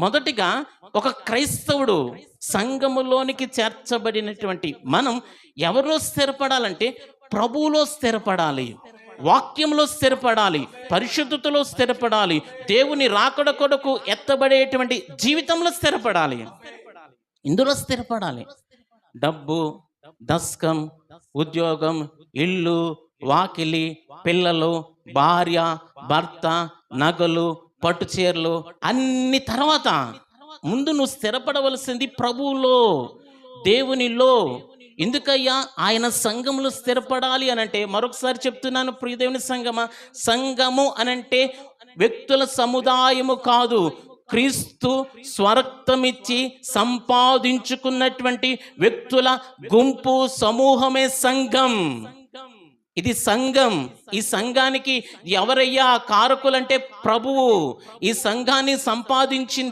మొదటిగా ఒక క్రైస్తవుడు సంఘములోనికి చేర్చబడినటువంటి మనం ఎవరిలో స్థిరపడాలంటే ప్రభువులో స్థిరపడాలి వాక్యంలో స్థిరపడాలి పరిశుద్ధతలో స్థిరపడాలి దేవుని రాకడ కొరకు ఎత్తబడేటువంటి జీవితంలో స్థిరపడాలి. ఇందులో స్థిరపడాలి. డబ్బు దస్కం ఉద్యోగం ఇల్లు వాకిలి పిల్లలు భార్య భర్త నగలు పట్టుచీరలు అన్ని తర్వాత ముందు నువ్వు స్థిరపడవలసింది ప్రభువులో దేవునిలో. ఎందుకయ్యా? ఆయన సంఘములో స్థిరపడాలి అనంటే మరొకసారి చెప్తున్నాను ప్రియదేవుని సంగమ సంఘము అనంటే వ్యక్తుల సముదాయము కాదు క్రీస్తు స్వరక్తమిచ్చి సంపాదించుకున్నటువంటి వ్యక్తుల గుంపు సమూహమే సంఘం. ఇది సంఘం. ఈ సంఘానికి ఎవరయ్యా కారకులంటే ప్రభువు. ఈ సంఘాన్ని సంపాదించిన